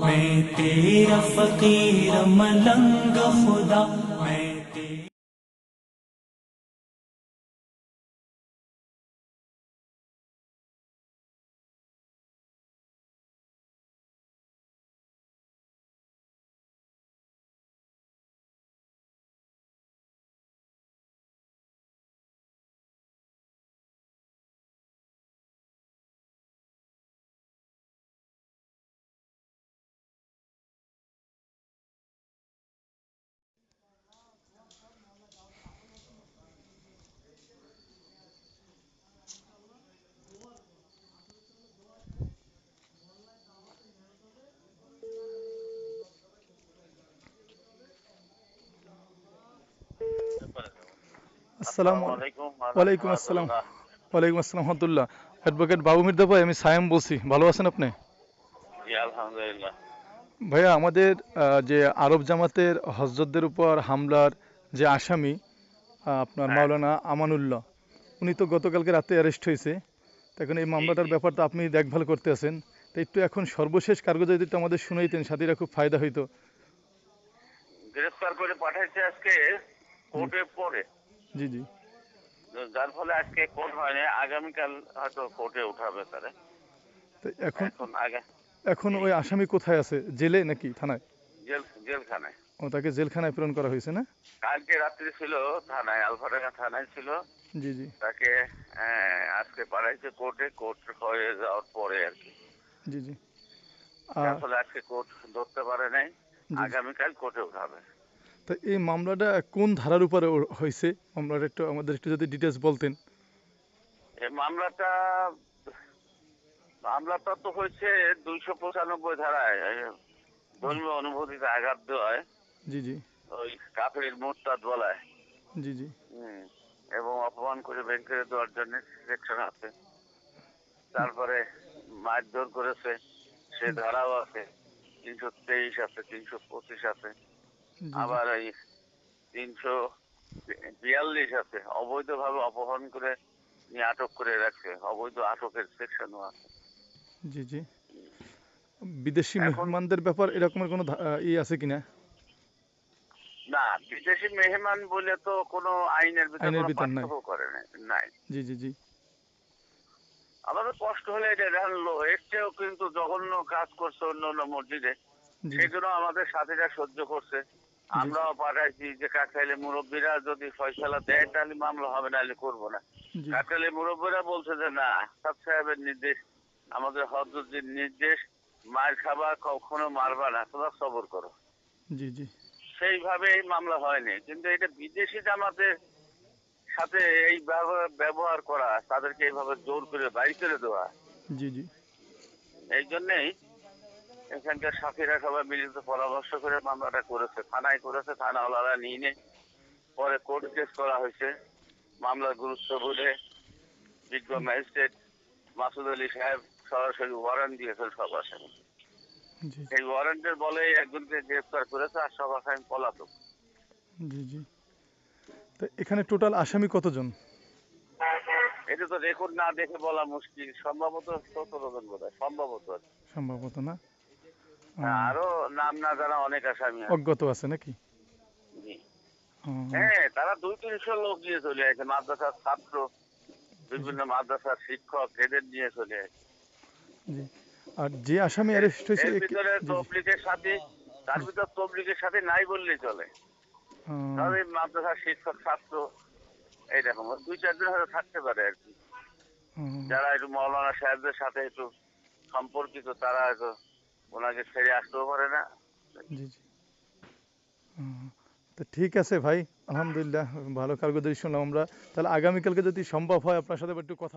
میں تیرا فقیر ملنگ خدا আসসালামু ওয়ালাইকুম আসসালাম। ওয়ালাইকুম আসসালাম রহমতুল্লাহ। অ্যাডভোকেট বাবু মির্জা ভাই আমি সায়েম বলছি। ভালো আছেন আপনি? আলহামদুলিল্লাহ। ভাইয়া আমাদের যে আরব জামাতের হজরতদের উপর হামলার যে আসামি আপনার মাওলানা আমানুল্লাহ উনি তো গতকালকে রাতে অ্যারেস্ট হয়েছে। তো এখন এই মামলাটার ব্যাপারটা আপনি দেখভাল করতে আছেন। তো একটু এখন সর্বশেষ কার্গজ যদি আমাদের শুনাইতেন সাথীরা খুব ফায়দা হইতো। গ্রেফতার করে পাঠাইছে আজকে কোর্টে পরে। জি জি। যার ফলে আজকে কোর্ট হয়নি আগামীকাল হয়তো কোর্টে উঠাবে তারা। এখন এখন আগে এখন ওই আসামি কোথায় আছে? জেলে নাকি থানায়? জেল জেলখানায়। ও তাকে জেলখানায় প্রেরণ করা হয়েছে না? কালকে রাত্রি ছিল থানায় আলফাডাঙ্গা থানায় ছিল। জি জি। তাকে আজকে পাঠাইছে কোর্টে কোর্ট হয়ে যাওয়ার পরে আর কি। জি জি। ফলে আজকে কোর্ট ধরতে পারে নাই। আগামীকাল কোর্টে উঠাবে। তো এই মামলাটা কোন ধারার উপরে হয়েছে? মামলাটা একটু আমাদের একটু যদি ডিটেলস বলতেন। এই মামলাটা মামলাটা তো হয়েছে দুইশো পঁচানব্বই ধারায়। ধর্মীয় অনুভূতিতে আঘাত দেওয়ায়। জি জি। ওই কাফের মোরতাদ বলায়। জি জি। হুম, এবং অপমান করে বের করে দেওয়ার জন্য সেকশন আছে। তারপরে মারধর করেছে। সে ধারাও আছে। তিনশো তেইশ আছে তিনশো পঁচিশ আছে। আবার এই তিনশো বিয়াল্লিশ আছে অবৈধভাবে অপহরণ করে নিয়ে আটক করে রাখছে অবৈধ আটকের সেকশনও আছে। জি জি। বিদেশি মেহমানদের ব্যাপার এরকমের কোনো ই আছে কিনা? না বিদেশি মেহমান বলে তো কোনো আইনের ভিতরে আইনের ভিতর নাই। করে জি জি জি। আমাদের কষ্ট হলে এটা জানলো এর চেয়েও কিন্তু জঘন্য কাজ করছে অন্য অন্য মসজিদে জন্য আমাদের সাথীরা সহ্য করছে। আমরাও পাঠাইছি যে কাকাইলে মুরব্বীরা যদি ফয়সালা দেয় তাহলে মামলা হবে নাহলে করব না। জি। কাকাইলে মুরব্বীরা বলছে যে না সাদ সাহেবের নির্দেশ আমাদের হজরতের নির্দেশ মার খাবা কখনো মারবা না তোমরা সবর করো। জি জি। সেইভাবে এই মামলা হয়নি। কিন্তু এটা বিদেশি জামাতের সাথে এই ব্যবহার- ব্যবহার করা তাদেরকে এইভাবে জোর করে বাড়ি করে দেওয়া জি জি। এই জন্যেই এখানকার সাথীরা সবাই মিলিত পরামর্শ করে মামলাটা করেছে। থানায় করেছে থানাওয়ালারা নিয়ে নে পরে কোর্ট কেস করা হয়েছে। মামলার গুরুত্ব বুঝে বিজ্ঞ ম্যাজিস্ট্রেট মাসুদ আলী সাহেব সরাসরি ওয়ারেন্ট দিয়েছেন সব আসামি জি। সেই ওয়ারেন্টের বলে একজনকে গ্রেফতার করেছে আর সব আসামি পলাতক। জি জি। তো এখানে টোটাল আসামি কতজন? এটা তো রেকর্ড না দেখে বলা মুশকিল। সম্ভবত সতেরো জন বোধ হয় সম্ভবত। সম্ভবত না। আরও নাম না জানা অনেক আসামি অজ্ঞাত আছে নাকি? জি। হ্যাঁ তারা দুই তিনশো লোক নিয়ে চলে আসে মাদ্রাসার ছাত্র বিভিন্ন মাদ্রাসার শিক্ষক এদের নিয়ে চলে আসে। জি। আর যে আসামি অ্যারেস্ট হয়েছে এর ভিতরে তবলিগের সাথে তার ভিতর তবলিগের সাথে নাই বললেই চলে। তবে মাদ্রাসার শিক্ষক ছাত্র এইরকম দুই চারজন হয়তো থাকতে পারে আর কি। যারা একটু মৌলানা সাহেবদের সাথে একটু সম্পর্কিত তারা হয়তো ওনাকে ছেড়ে আসতেও পারে না। জি জি। তো ঠিক আছে ভাই, আলহামদুলিল্লাহ, ভালো কার্যকরী শুনলাম আমরা। তাহলে আগামীকালকে যদি সম্ভব হয় আপনার সাথে একটু কথা